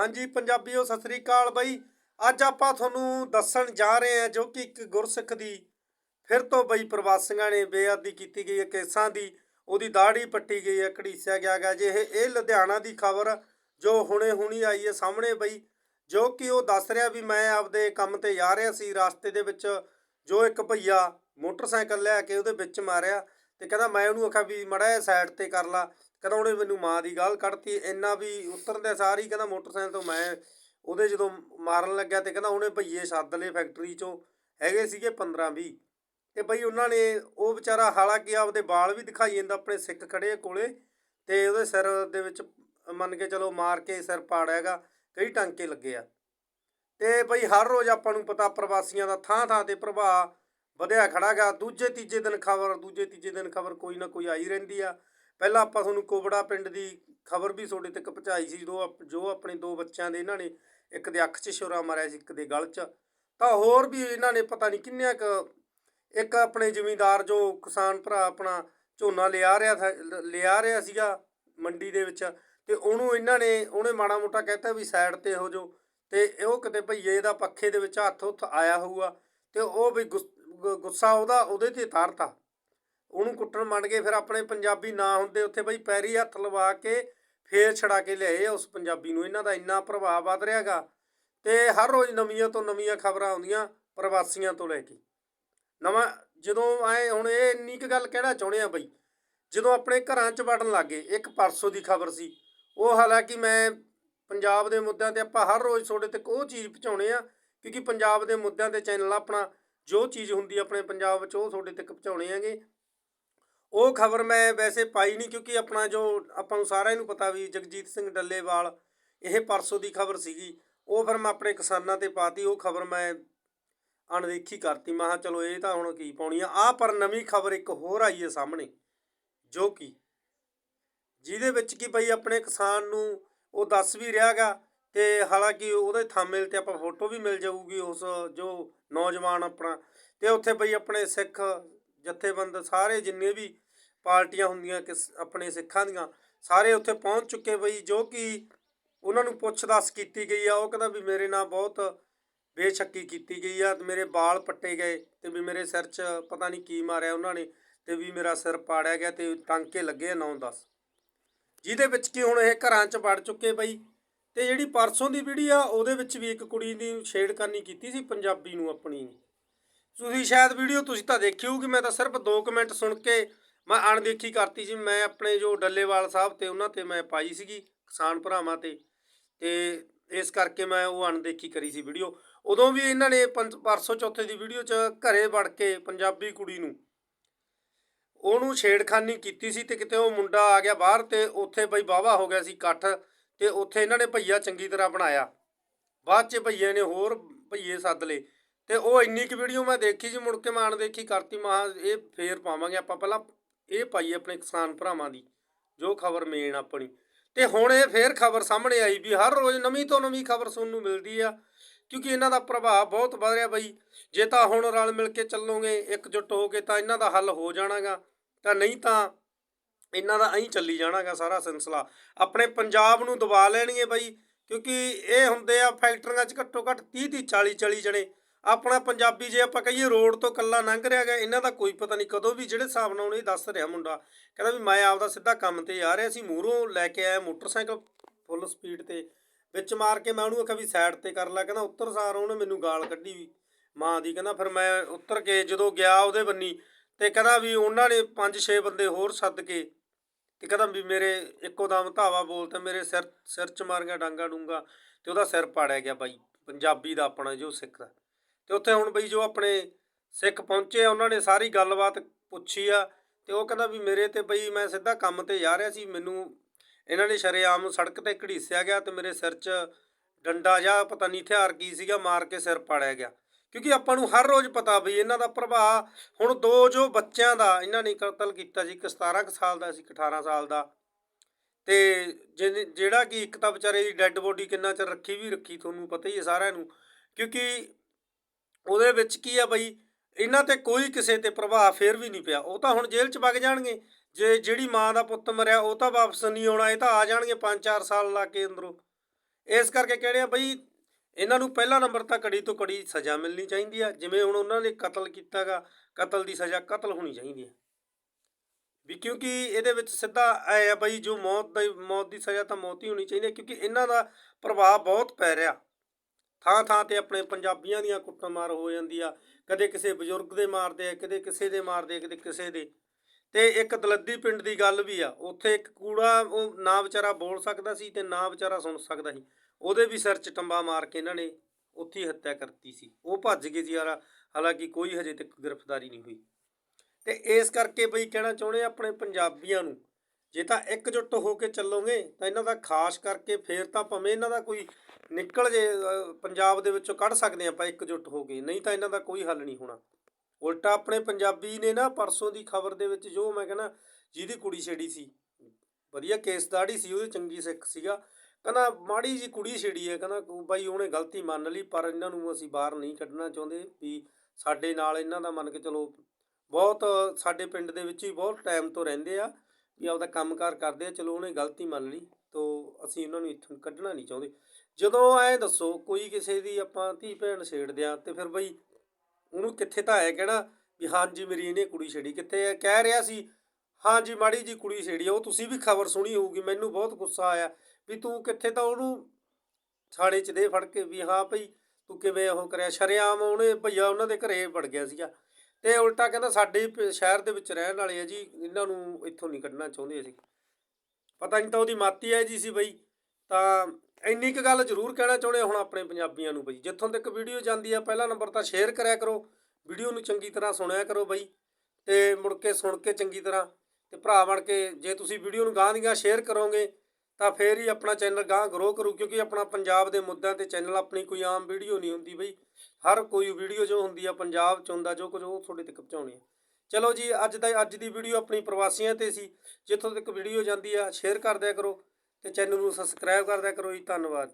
ਹਾਂਜੀ, ਪੰਜਾਬੀਓ, ਸਤਿ ਸ੍ਰੀ ਅਕਾਲ ਬਈ। ਅੱਜ ਆਪਾਂ ਤੁਹਾਨੂੰ ਦੱਸਣ ਜਾ ਰਹੇ ਹਾਂ ਜੋ ਕਿ ਇੱਕ ਗੁਰਸਿੱਖ ਦੀ ਫਿਰ ਤੋਂ ਬਈ ਪ੍ਰਵਾਸੀਆਂ ਨੇ ਬੇਅਦਬੀ ਕੀਤੀ ਗਈ ਹੈ, ਕੇਸਾਂ ਦੀ, ਉਹਦੀ ਦਾੜੀ ਪੱਟੀ ਗਈ ਹੈ, ਘੜੀਸਿਆ ਗਿਆ ਗਾ ਜੇ। ਇਹ ਲੁਧਿਆਣਾ ਦੀ ਖਬਰ ਜੋ ਹੁਣੇ ਹੁਣੀ ਆਈ ਹੈ ਸਾਹਮਣੇ ਬਈ, ਜੋ ਕਿ ਉਹ ਦੱਸ ਰਿਹਾ ਵੀ ਮੈਂ ਆਪਦੇ ਕੰਮ ਤੇ ਜਾ ਰਿਹਾ ਸੀ, ਰਸਤੇ ਦੇ ਵਿੱਚ ਜੋ ਇੱਕ ਭਈਆ ਮੋਟਰਸਾਈਕਲ ਲੈ ਕੇ ਉਹਦੇ ਵਿੱਚ ਮਾਰਿਆ ਤੇ ਕਹਿੰਦਾ ਮੈਂ ਉਹਨੂੰ ਆਖਿਆ ਵੀ ਮੜਾ ਸਾਈਡ ਤੇ ਕਰ ਲਾ। ਕਹਿੰਦਾ ਉਹਨੇ ਮੈਨੂੰ ਮਾਂ ਦੀ ਗਾਲ ਕੱਢਤੀ, ਇੰਨਾ ਵੀ ਉਤਰਦੇ ਸਾਰੀ ਕਹਿੰਦਾ ਮੋਟਰਸਾਈਕਲ ਤੋਂ ਮੈਂ ਉਹਦੇ ਜਦੋਂ ਮਾਰਨ ਲੱਗਿਆ ਤੇ ਕਹਿੰਦਾ ਉਹਨੇ ਭਈਏ ਸੱਦ ਲਏ ਫੈਕਟਰੀ ਚੋਂ, ਹੈਗੇ ਸੀਗੇ 15 20 ਤੇ ਬਈ ਉਹਨਾਂ ਨੇ ਉਹ ਵਿਚਾਰਾ ਹਾਲਾਂਕਿ ਆਪਦੇ ਵਾਲ ਵੀ ਦਿਖਾਈ ਜਾਂਦਾ, ਆਪਣੇ ਸਿੱਖ ਖੜੇ ਕੋਲੇ ਤੇ ਉਹਦੇ ਸਿਰ ਦੇ ਵਿੱਚ ਮੰਨ ਕੇ ਚਲੋ ਮਾਰ ਕੇ ਸਿਰ ਪਾੜਿਆਗਾ ਕਈ ਟਾਂਕੇ ਲੱਗੇ ਆ। ਤੇ ਬਈ ਹਰ ਰੋਜ਼ ਆਪਾਂ ਨੂੰ ਪਤਾ ਪ੍ਰਵਾਸੀਆਂ ਦਾ ਥਾਂ ਥਾਂ ਤੇ ਪ੍ਰਭਾਵ ਵਧਿਆ ਖੜਾਗਾ ਦੂਜੇ ਤੀਜੇ ਦਿਨ ਖਬਰ, ਦੂਜੇ ਤੀਜੇ ਦਿਨ ਖਬਰ ਕੋਈ ਨਾ ਕੋਈ ਆਈ ਰਹਿੰਦੀ ਆ। ਪਹਿਲਾਂ ਆਪਾਂ ਤੁਹਾਨੂੰ ਕੋਬੜਾ ਪਿੰਡ ਦੀ ਖਬਰ ਵੀ ਤੁਹਾਡੇ ਤੱਕ ਪਹੁੰਚਾਈ ਸੀ ਜੋ ਆਪ- ਜੋ ਆਪਣੇ ਦੋ ਬੱਚਿਆਂ ਦੇ ਇਹਨਾਂ ਨੇ ਇੱਕ ਦੇ ਅੱਖ 'ਚ ਛੁਰਾ ਮਾਰਿਆ ਸੀ, ਇੱਕ ਦੇ ਗਲ 'ਚ। ਤਾਂ ਹੋਰ ਵੀ ਇਹਨਾਂ ਨੇ ਪਤਾ ਨਹੀਂ ਕਿੰਨਿਆਂ ਕ ਇੱਕ ਆਪਣੇ ਜ਼ਿਮੀਂਦਾਰ ਜੋ ਕਿਸਾਨ ਭਰਾ ਆਪਣਾ ਝੋਨਾ ਲਿਆ ਰਿਹਾ ਲਿਆ ਰਿਹਾ ਸੀਗਾ ਮੰਡੀ ਦੇ ਵਿੱਚ ਤੇ ਉਹਨੂੰ ਇਹਨਾਂ ਨੇ, ਉਹਨੇ ਮਾੜਾ ਮੋਟਾ ਕਹਿਤਾ ਵੀ ਸਾਈਡ ਤੇ ਹੋ ਜੋ ਤੇ ਉਹ ਕਿਤੇ ਭਈਏ ਦਾ ਪੱਖੇ ਦੇ ਵਿੱਚ ਹੱਥ ਉੱਥ ਆਇਆ ਹੋਊਗਾ ਤੇ ਉਹ ਵੀ ਗੁੱਸ- ਗੁ- ਗੁੱਸਾ ਉਹਦਾ ਉਹਦੇ ਤੇ ਤਾਰਤਾ ਉਹਨੂੰ ਕੁੱਟਣ ਮੰਡ ਗਏ ਫਿਰ ਆਪਣੇ ਪੰਜਾਬੀ ਨਾ ਹੁੰਦੇ ਉੱਥੇ ਬਈ ਪੈਰੀ ਹੱਥ ਲਵਾ ਕੇ ਫੇਰ ਛੜਾ ਕੇ ਲਿਆਏ ਉਸ ਪੰਜਾਬੀ ਨੂੰ। ਇਹਨਾਂ ਦਾ ਇੰਨਾ ਪ੍ਰਭਾਵ ਵੱਧ ਰਿਹਾਗਾ ਤੇ ਹਰ ਰੋਜ਼ ਨਵੀਆਂ ਤੋਂ ਨਵੀਆਂ ਖਬਰਾਂ ਆਉਂਦੀਆਂ ਪ੍ਰਵਾਸੀਆਂ ਤੋਂ ਲੈ ਕੇ। ਨਵਾਂ ਜਦੋਂ ਐ ਹੁਣ ਇਹ ਇੰਨੀ ਕੁ ਗੱਲ ਕਹਿਣਾ ਚਾਹੁੰਦੇ ਆ ਬਈ, ਜਦੋਂ ਆਪਣੇ ਘਰਾਂ 'ਚ ਵੜਨ ਲੱਗੇ ਇੱਕ ਪਰਸੋਂ ਦੀ ਖਬਰ ਸੀ। ਉਹ ਹਾਲਾਂਕਿ ਮੈਂ ਪੰਜਾਬ ਦੇ ਮੁੱਦਿਆਂ ਤੇ ਆਪਾਂ ਹਰ ਰੋਜ਼ ਤੁਹਾਡੇ ਤੱਕ ਉਹ ਚੀਜ਼ ਪਹੁੰਚਾਉਣੇ ਆ, ਕਿਉਂਕਿ ਪੰਜਾਬ ਦੇ ਮੁੱਦਿਆਂ ਤੇ ਚੈਨਲ ਆਪਣਾ ਜੋ ਚੀਜ਼ ਹੁੰਦੀ ਆਪਣੇ ਪੰਜਾਬ ਵਿੱਚ ਉਹ ਤੁਹਾਡੇ ਤੱਕ ਪਹੁੰਚਾਉਣੇ ਹੈਗੇ। ਉਹ ਖਬਰ ਮੈਂ ਵੈਸੇ ਪਾਈ ਨਹੀਂ ਕਿਉਂਕਿ ਆਪਣਾ ਜੋ ਆਪਾਂ ਨੂੰ ਸਾਰਿਆਂ ਨੂੰ ਪਤਾ ਵੀ ਜਗਜੀਤ ਸਿੰਘ ਡੱਲੇਵਾਲ, ਇਹ ਪਰਸੋਂ ਦੀ ਖਬਰ ਸੀਗੀ। ਉਹ ਫਿਰ ਮੈਂ ਆਪਣੇ ਕਿਸਾਨਾਂ ਤੇ ਪਾਤੀ, ਉਹ ਖਬਰ ਮੈਂ ਅਣਦੇਖੀ ਕਰਤੀ। ਮੈਂ ਕਿਹਾ ਚਲੋ ਇਹ ਤਾਂ ਹੁਣ ਕੀ ਪਾਉਣੀ ਆ। ਆ ਪਰ ਨਵੀਂ ਖਬਰ ਇੱਕ ਹੋਰ ਆਈ ਹੈ ਸਾਹਮਣੇ, ਜੋ ਕਿ ਜਿਹਦੇ ਵਿੱਚ ਕੀ ਬਈ ਆਪਣੇ ਕਿਸਾਨ ਨੂੰ ਉਹ ਦੱਸ ਵੀ ਰਿਹਾਗਾ ਤੇ ਹਾਲਾਂਕਿ ਉਹਦੇ ਥੰਬਨੇਲ ਤੇ ਆਪਾਂ ਫੋਟੋ ਵੀ ਮਿਲ ਜਾਊਗੀ ਉਸ ਜੋ ਨੌਜਵਾਨ ਆਪਣਾ। ਤੇ ਉੱਥੇ ਬਈ ਆਪਣੇ ਸਿੱਖ ਜਥੇਬੰਦ ਸਾਰੇ ਜਿੰਨੇ ਵੀ ਪਾਰਟੀਆਂ ਹੁੰਦੀਆਂ ਕਿ ਆਪਣੇ ਸਿੱਖਾਂ ਦੀਆਂ, ਸਾਰੇ ਉੱਥੇ ਪਹੁੰਚ ਚੁੱਕੇ ਬਈ, ਜੋ ਕਿ ਉਹਨਾਂ ਨੂੰ ਪੁੱਛ ਕੀਤੀ ਗਈ ਆ, ਉਹ ਕਹਿੰਦਾ ਵੀ ਮੇਰੇ ਨਾਲ ਬਹੁਤ ਬੇਸ਼ੱਕੀ ਕੀਤੀ ਗਈ ਆ, ਤੇ ਮੇਰੇ ਵਾਲ ਪੱਟੇ ਗਏ, ਤੇ ਵੀ ਮੇਰੇ ਸਿਰ 'ਚ ਪਤਾ ਨਹੀਂ ਕੀ ਮਾਰਿਆ ਉਹਨਾਂ ਨੇ, ਤੇ ਵੀ ਮੇਰਾ ਸਿਰ ਪਾੜਿਆ ਗਿਆ, ਤੇ ਟਾਂਕੇ ਲੱਗੇ 9-10 ਜਿਹਦੇ ਵਿੱਚ ਕੀ ਹੁਣ ਇਹ ਘਰਾਂ 'ਚ ਵੜ ਚੁੱਕੇ ਬਈ, ਤੇ ਜਿਹੜੀ ਪਰਸੋਂ ਦੀ ਵੀਡੀਓ ਆ, ਉਹਦੇ ਵਿੱਚ ਵੀ ਇੱਕ ਕੁੜੀ ਦੀ ਛੇੜਖਾਨੀ ਕੀਤੀ ਸੀ ਪੰਜਾਬੀ ਨੂੰ ਆਪਣੀ। ਤੁਸੀਂ ਸ਼ਾਇਦ ਵੀਡੀਓ ਤੁਸੀਂ ਤਾਂ ਦੇਖੀ ਹੋਊਗੀ, ਮੈਂ ਤਾਂ ਸਿਰਫ 2 ਕਮੈਂਟ ਸੁਣ ਕੇ ਮੈਂ ਅਣਦੇਖੀ ਕਰਤੀ ਸੀ, ਮੈਂ ਆਪਣੇ ਜੋ ਡੱਲੇਵਾਲ ਸਾਹਿਬ ਤੇ ਉਹਨਾਂ ਤੇ ਮੈਂ ਪਾਈ ਸੀਗੀ, ਕਿਸਾਨ ਭਰਾਵਾਂ ਤੇ ਤੇ ਇਸ ਕਰਕੇ ਮੈਂ ਉਹ ਅਣਦੇਖੀ ਕਰੀ ਸੀ ਵੀਡੀਓ। ਉਦੋਂ ਵੀ ਇਹਨਾਂ ਨੇ ਪੰਜ- ਪਰਸੋਂ ਚੌਥੇ ਦੀ ਵੀਡੀਓ 'ਚ ਘਰੇ ਵੜ ਕੇ ਪੰਜਾਬੀ ਕੁੜੀ ਨੂੰ ਉਹਨੂੰ ਛੇੜਖਾਨੀ ਕੀਤੀ ਸੀ ਤੇ ਕਿਤੇ ਉਹ ਮੁੰਡਾ ਆ ਗਿਆ ਬਾਹਰ ਤੇ ਉੱਥੇ ਬਈ ਵਾਹਵਾ ਹੋ ਗਿਆ ਸੀ ਇਕੱਠ ਤੇ ਉੱਥੇ ਇਹਨਾਂ ਨੇ ਭਈਆ ਚੰਗੀ ਤਰ੍ਹਾਂ ਬਣਾਇਆ। ਬਾਅਦ 'ਚ ਭਈਏ ਨੇ ਹੋਰ ਭਈਏ ਸੱਦ ਲਏ ਤੇ ਉਹ ਇੰਨੀ ਕੁ ਵੀਡੀਓ ਮੈਂ ਦੇਖੀ ਸੀ ਮੁੜ ਕੇ ਮੈਂ ਅਣਦੇਖੀ ਕਰਤੀ, ਮਾ ਇਹ ਫੇਰ ਪਾਵਾਂਗੇ ਆਪਾਂ, ਪਹਿਲਾਂ ਇਹ ਪਾਈ ਆਪਣੇ ਕਿਸਾਨ ਭਰਾਵਾਂ ਦੀ, ਜੋ ਖਬਰ ਮੇਨ ਆਪਣੀ। ਤੇ ਹੁਣ ਇਹ ਫੇਰ ਖਬਰ ਸਾਹਮਣੇ ਆਈ ਵੀ ਹਰ ਰੋਜ਼ ਨਵੀਂ ਤੋਂ ਨਵੀਂ ਖਬਰ ਸੁਣਨ ਨੂੰ ਮਿਲਦੀ ਆ, ਕਿਉਂਕਿ ਇਹਨਾਂ ਦਾ ਪ੍ਰਭਾਵ ਬਹੁਤ ਵੱਧ ਰਿਹਾ ਬਈ, ਜੇ ਤਾਂ ਹੁਣ ਰਲ ਮਿਲ ਕੇ ਚੱਲੋਗੇ, ਇਕਜੁੱਟ ਹੋ ਕੇ ਤਾਂ ਇਹਨਾਂ ਦਾ ਹੱਲ ਹੋ ਜਾਣਾਗਾ, ਤਾਂ ਨਹੀਂ ਤਾਂ ਇਹਨਾਂ ਦਾ ਐਂ ਚੱਲੀ ਜਾਣਾਗਾ ਸਾਰਾ ਸਿਲਸਿਲਾ। ਆਪਣੇ ਪੰਜਾਬ ਨੂੰ ਦਬਾ ਲੈਣਗੇ ਬਈ, ਕਿਉਂਕਿ ਇਹ ਹੁੰਦੇ ਆ ਫੈਕਟਰੀਆਂ 'ਚ ਘੱਟੋ ਘੱਟ 30 30 40 40 ਜਣੇ ਆਪਣਾ ਪੰਜਾਬੀ ਜੇ ਆਪਾਂ ਕਹੀਏ ਰੋਡ ਤੋਂ ਕੱਲਾ ਲੰਘ ਰਿਹਾ ਗਾ, ਇਹਨਾਂ ਦਾ ਕੋਈ ਪਤਾ ਨਹੀਂ ਕਦੋਂ ਵੀ ਜਿਹੜੇ ਹਿਸਾਬ ਨਾਲ ਉਹਨੇ ਦੱਸ ਰਿਹਾ ਮੁੰਡਾ। ਕਹਿੰਦਾ ਵੀ ਮੈਂ ਆਪਦਾ ਸਿੱਧਾ ਕੰਮ ਤੇ ਆ ਰਿਹਾ ਸੀ, ਮੂਹਰੋਂ ਲੈ ਕੇ ਆਇਆ ਮੋਟਰਸਾਈਕਲ ਫੁੱਲ ਸਪੀਡ ਤੇ। ਵਿੱਚ ਮਾਰ ਕੇ ਮੈਂ ਉਹਨੂੰ ਆਖਿਆ ਵੀ ਸਾਈਡ ਤੇ ਕਰ ਲੈ, ਕਹਿੰਦਾ ਉੱਤਰ ਸਾਰ ਉਹਨੇ ਮੈਨੂੰ ਗਾਲ ਕੱਢੀ ਵੀ ਮਾਂ ਦੀ। ਕਹਿੰਦਾ ਫਿਰ ਮੈਂ ਉੱਤਰ ਕੇ ਜਦੋਂ ਗਿਆ ਉਹਦੇ ਬੰਨੀ ਤੇ ਕਹਿੰਦਾ ਵੀ ਉਹਨਾਂ ਨੇ ਪੰਜ ਛੇ ਬੰਦੇ ਹੋਰ ਸੱਦ ਕੇ ਤੇ ਕਹਿੰਦਾ ਵੀ ਮੇਰੇ ਇੱਕੋ ਦਮ ਧਾਵਾ ਬੋਲ ਤੇ ਮੇਰੇ ਸਿਰ ਸਿਰ ਚ ਮਾਰ ਗਿਆ, ਡਾਂਗਾ ਡੂੰਗਾ ਤੇ ਉਹਦਾ ਸਿਰ ਪਾੜਿਆ ਗਿਆ ਬਾਈ। ਪੰਜਾਬੀ ਦਾ ਆਪਣਾ ਜੋ ਸਿੱਖ ਦਾ। ਤੇ ਉੱਥੇ ਹੁਣ ਬਈ ਜੋ ਆਪਣੇ ਸਿੱਖ ਪਹੁੰਚੇ ਆ, ਉਹਨਾਂ ਨੇ ਸਾਰੀ ਗੱਲਬਾਤ ਪੁੱਛੀ ਆ ਤੇ ਉਹ ਕਹਿੰਦਾ ਵੀ ਮੇਰੇ ਤੇ ਬਈ ਮੈਂ ਸਿੱਧਾ ਕੰਮ ਤੇ ਜਾ ਰਿਹਾ ਸੀ, ਮੈਨੂੰ ਇਹਨਾਂ ਨੇ ਸ਼ਰੇਆਮ ਸੜਕ ਤੇ ਘੜੀਸਿਆ ਗਿਆ ਤੇ ਮੇਰੇ ਸਿਰ 'ਚ ਡੰਡਾ ਜਾਂ ਪਤਾ ਨਹੀਂ ਹਥਿਆਰ ਕੀ ਸੀਗਾ, ਮਾਰ ਕੇ ਸਿਰ ਪਾੜਿਆ ਗਿਆ। ਕਿਉਂਕਿ ਆਪਾਂ ਨੂੰ ਹਰ ਰੋਜ਼ ਪਤਾ ਵੀ ਇਹਨਾਂ ਦਾ ਪ੍ਰਭਾਵ ਹੁਣ ਦੋ ਜੋ ਬੱਚਿਆਂ ਦਾ ਇਹਨਾਂ ਨੇ ਕਤਲ ਕੀਤਾ ਜੀ ਇੱਕ 17 ਕੁ ਸਾਲ ਦਾ ਸੀ, ਇੱਕ 18 ਸਾਲ ਦਾ। ਤੇ ਜਿਹੜਾ ਕਿ ਇੱਕ ਤਾਂ ਵਿਚਾਰੇ ਦੀ ਡੈੱਡ ਬੋਡੀ ਕਿੰਨਾ ਚਿਰ ਰੱਖੀ ਵੀ ਰੱਖੀ ਤੁਹਾਨੂੰ ਪਤਾ ਹੀ ਹੈ ਸਾਰਿਆਂ ਨੂੰ, ਕਿਉਂਕਿ ਉਹਦੇ ਵਿੱਚ ਕੀ ਆ ਬਈ, ਇਹਨਾਂ ਤੇ ਕੋਈ ਕਿਸੇ ਤੇ ਪ੍ਰਭਾਵ ਫੇਰ ਵੀ ਨਹੀਂ ਪਿਆ। ਉਹ ਤਾਂ ਹੁਣ ਜੇਲ੍ਹ 'ਚ ਵਗ ਜਾਣਗੇ। ਜੇ ਜਿਹੜੀ ਮਾਂ ਦਾ ਪੁੱਤ ਮਰਿਆ, ਉਹ ਤਾਂ ਵਾਪਸ ਨਹੀਂ ਆਉਣਾ, ਇਹ ਤਾਂ ਆ ਜਾਣਗੇ 5-4 ਸਾਲ ਲਾ ਕੇ ਅੰਦਰੋਂ। ਇਸ ਕਰਕੇ ਕਹਿੰਦੇ ਆ ਬਈ, ਇਹਨਾਂ ਨੂੰ ਪਹਿਲਾ ਨੰਬਰ ਤਾਂ ਕੜੀ ਤੋਂ ਕੜੀ ਸਜ਼ਾ ਮਿਲਣੀ ਚਾਹੀਦੀ ਆ। ਜਿਵੇਂ ਹੁਣ ਉਹਨਾਂ ਨੇ ਕਤਲ ਕੀਤਾਗਾ, ਕਤਲ ਦੀ ਸਜ਼ਾ ਕਤਲ ਹੋਣੀ ਚਾਹੀਦੀ ਹੈ ਵੀ ਕਿਉਂਕਿ ਇਹਦੇ ਵਿੱਚ ਸਿੱਧਾ ਐ ਆ ਬਈ, ਜੋ ਮੌਤ ਦਾ ਮੌਤ ਦੀ ਸਜ਼ਾ ਤਾਂ ਮੌਤ ਹੀ ਹੋਣੀ ਚਾਹੀਦੀ ਹੈ ਕਿਉਂਕਿ ਇਹਨਾਂ ਦਾ ਪ੍ਰਭਾਵ ਬਹੁਤ ਪੈ ਰਿਹਾ। ਥਾਂ ਥਾਂ ਤੇ ਆਪਣੇ ਪੰਜਾਬੀਆਂ ਦੀਆਂ ਕੁੱਟਮਾਰ ਹੋ ਜਾਂਦੀ ਆ। ਕਦੇ ਕਿਸੇ ਬਜ਼ੁਰਗ ਦੇ ਮਾਰਦੇ ਆ, ਕਦੇ ਕਿਸੇ ਦੇ ਮਾਰਦੇ ਆ, ਕਦੇ ਕਿਸੇ ਦੇ। ਤੇ ਇੱਕ ਦਲੱਦੀ ਪਿੰਡ ਦੀ ਗੱਲ ਵੀ ਆ, ਉੱਥੇ ਇੱਕ ਕੂੜਾ ਉਹ ਨਾ ਵਿਚਾਰਾ ਬੋਲ ਸਕਦਾ ਸੀ ਤੇ ਨਾ ਵਿਚਾਰਾ ਸੁਣ ਸਕਦਾ ਸੀ। ਉਹਦੇ ਵੀ ਸਿਰ 'ਚ ਟੰਬਾ ਮਾਰ ਕੇ ਇਹਨਾਂ ਨੇ ਉੱਥੇ ਹੱਤਿਆ ਕਰਤੀ ਸੀ। ਉਹ ਭੱਜ ਗਏ ਜੀ ਯਾਰ ਹਾਲਾਂਕਿ ਕੋਈ ਹਜੇ ਤੱਕ ਗ੍ਰਿਫਤਾਰੀ ਨਹੀਂ ਹੋਈ। ਤੇ ਇਸ ਕਰਕੇ ਬਈ ਕਹਿਣਾ ਚਾਹੁੰਦੇ ਆ ਆਪਣੇ ਪੰਜਾਬੀਆਂ ਨੂੰ ਜੇ ਤਾਂ ਇਕਜੁੱਟ ਹੋ ਕੇ ਚੱਲੋਗੇ, ਤਾਂ ਇਹਨਾਂ ਦਾ ਖਾਸ ਕਰਕੇ ਫੇਰ ਤਾਂ ਭਾਵੇਂ ਇਹਨਾਂ ਦਾ ਕੋਈ ਨਿਕਲ ਜੇ ਪੰਜਾਬ ਦੇ ਵਿੱਚੋਂ ਕੱਢ ਸਕਦੇ ਆਪਾਂ ਇਕਜੁੱਟ ਹੋ ਕੇ, ਨਹੀਂ ਤਾਂ ਇਹਨਾਂ ਦਾ ਕੋਈ ਹੱਲ ਨਹੀਂ ਹੋਣਾ। ਉਲਟਾ ਆਪਣੇ ਪੰਜਾਬੀ ਨੇ ਨਾ ਪਰਸੋਂ ਦੀ ਖਬਰ ਦੇ ਵਿੱਚ ਜੋ ਮੈਂ ਕਹਿੰਦਾ, ਜਿਹਦੀ ਕੁੜੀ ਛੇੜੀ ਸੀ, ਵਧੀਆ ਕੇਸ ਦਾੜੀ ਸੀ, ਉਹਦੀ ਚੰਗੀ ਸਿੱਖ ਸੀਗਾ, ਕਹਿੰਦਾ ਮਾੜੀ ਜੀ ਕੁੜੀ ਛੇੜੀ ਹੈ, ਕਹਿੰਦਾ ਬਾਈ ਉਹਨੇ ਗਲਤੀ ਮੰਨ ਲਈ, ਪਰ ਇਹਨਾਂ ਨੂੰ ਅਸੀਂ ਬਾਹਰ ਨਹੀਂ ਕੱਢਣਾ ਚਾਹੁੰਦੇ ਵੀ ਸਾਡੇ ਨਾਲ ਇਹਨਾਂ ਦਾ ਮੰਨ ਕੇ ਚਲੋ, ਬਹੁਤ ਸਾਡੇ ਪਿੰਡ ਦੇ ਵਿੱਚ ਹੀ ਬਹੁਤ ਟਾਈਮ ਤੋਂ ਰਹਿੰਦੇ ਆ ਵੀ ਆਪਦਾ ਕੰਮਕਾਰ ਕਰਦੇ ਆ, ਚਲੋ ਉਹਨੇ ਗਲਤੀ ਮੰਨ ਲਈ, ਤੋ ਅਸੀਂ ਉਹਨਾਂ ਨੂੰ ਇੱਥੋਂ ਕੱਢਣਾ ਨਹੀਂ ਚਾਹੁੰਦੇ। ਜਦੋਂ ਐ ਦੱਸੋ, ਕੋਈ ਕਿਸੇ ਦੀ ਆਪਾਂ ਧੀ ਭੈਣ ਛੇੜਦੇ ਆ, ਤੇ ਫਿਰ ਬਈ ਉਹਨੂੰ ਕਿੱਥੇ ਤਾਂ ਹੈ ਕਹਿਣਾ ਵੀ ਹਾਂਜੀ ਮੇਰੀ ਇਹਨੇ ਕੁੜੀ ਛੇੜੀ, ਕਿੱਥੇ ਹੈ ਕਹਿ ਰਿਹਾ ਸੀ, ਹਾਂਜੀ ਮਾੜੀ ਜੀ ਕੁੜੀ ਛੇੜੀ ਉਹ ਤੁਸੀਂ ਵੀ ਖਬਰ ਸੁਣੀ ਹੋਊਗੀ, ਮੈਨੂੰ ਬਹੁਤ ਗੁੱਸਾ ਆਇਆ ਵੀ ਤੂੰ ਕਿੱਥੇ ਤਾਂ ਉਹਨੂੰ ਥਾਣੇ 'ਚ ਦੇ ਫੜ ਕੇ ਵੀ ਹਾਂ ਭਈ ਤੂੰ ਕਿਵੇਂ ਉਹ ਕਰਿਆ, ਸ਼ਰੇਆਮ ਉਹਨੇ ਭਈਆ ਉਹਨਾਂ ਦੇ ਘਰੇ ਵੜ ਗਿਆ ਸੀਗਾ। ਤੇ ਉਲਟਾ ਕਹਿੰਦਾ ਸਾਡੇ ਪ- ਸ਼ਹਿਰ ਦੇ ਵਿੱਚ ਰਹਿਣ ਵਾਲੇ ਆ ਜੀ, ਇਹਨਾਂ ਨੂੰ ਇੱਥੋਂ ਨਹੀਂ ਕੱਢਣਾ ਚਾਹੁੰਦੇ ਅਸੀਂ। ਪਤਾ ਨਹੀਂ ਤਾਂ ਉਹਦੀ ਮਾਤੀ ਹੈ ਜੀ ਸੀ ਬਈ, ਤਾਂ ਇੰਨੀ ਕੁ ਗੱਲ ਜ਼ਰੂਰ ਕਹਿਣਾ ਚਾਹੁੰਦੇ ਹੁਣ ਆਪਣੇ ਪੰਜਾਬੀਆਂ ਨੂੰ ਬਈ। ਜਿੱਥੋਂ ਤੱਕ ਵੀਡੀਓ ਜਾਂਦੀ ਆ, ਪਹਿਲਾ ਨੰਬਰ ਤਾਂ ਸ਼ੇਅਰ ਕਰਿਆ ਕਰੋ, ਵੀਡੀਓ ਨੂੰ ਚੰਗੀ ਤਰ੍ਹਾਂ ਸੁਣਿਆ ਕਰੋ ਬਈ, ਤੇ ਮੁੜ ਕੇ ਸੁਣ ਕੇ ਚੰਗੀ ਤਰ੍ਹਾਂ, ਤੇ ਭਰਾ ਬਣ ਕੇ ਜੇ ਤੁਸੀਂ ਵੀਡੀਓ ਨੂੰ ਗਾਂ ਦੀਆਂ ਸ਼ੇਅਰ ਕਰੋਗੇ ਤਾਂ ਫੇਰ ਹੀ ਆਪਣਾ ਚੈਨਲ ਗਾਂ ਗਰੋ ਕਰੂ, ਕਿਉਂਕਿ ਆਪਣਾ ਪੰਜਾਬ ਦੇ ਮੁੱਦਿਆਂ ਤੇ ਚੈਨਲ ਆਪਣੀ ਕੋਈ ਆਮ ਵੀਡੀਓ ਨਹੀਂ ਹੁੰਦੀ ਬਈ। ਹਰ ਕੋਈ ਵੀਡੀਓ ਜੋ ਹੁੰਦੀ ਆ ਪੰਜਾਬ ਚ ਹੁੰਦਾ, ਜੋ ਕੁਝ ਉਹ ਤੁਹਾਡੇ ਤੱਕ ਪਹੁੰਚਾਉਣੀ ਆ। ਚਲੋ ਜੀ, ਅੱਜ ਦਾ, ਅੱਜ ਦੀ ਵੀਡੀਓ ਆਪਣੀ ਪ੍ਰਵਾਸੀਆਂ ਤੇ ਸੀ। ਜਿੱਥੋਂ ਤੱਕ ਵੀਡੀਓ ਜਾਂਦੀ ਆ ਸ਼ੇਅਰ ਕਰ ਦਿਆ ਕਰੋ ਤੇ ਚੈਨਲ ਨੂੰ ਸਬਸਕ੍ਰਾਈਬ ਕਰ ਦਿਆ ਕਰੋ ਜੀ। ਧੰਨਵਾਦ।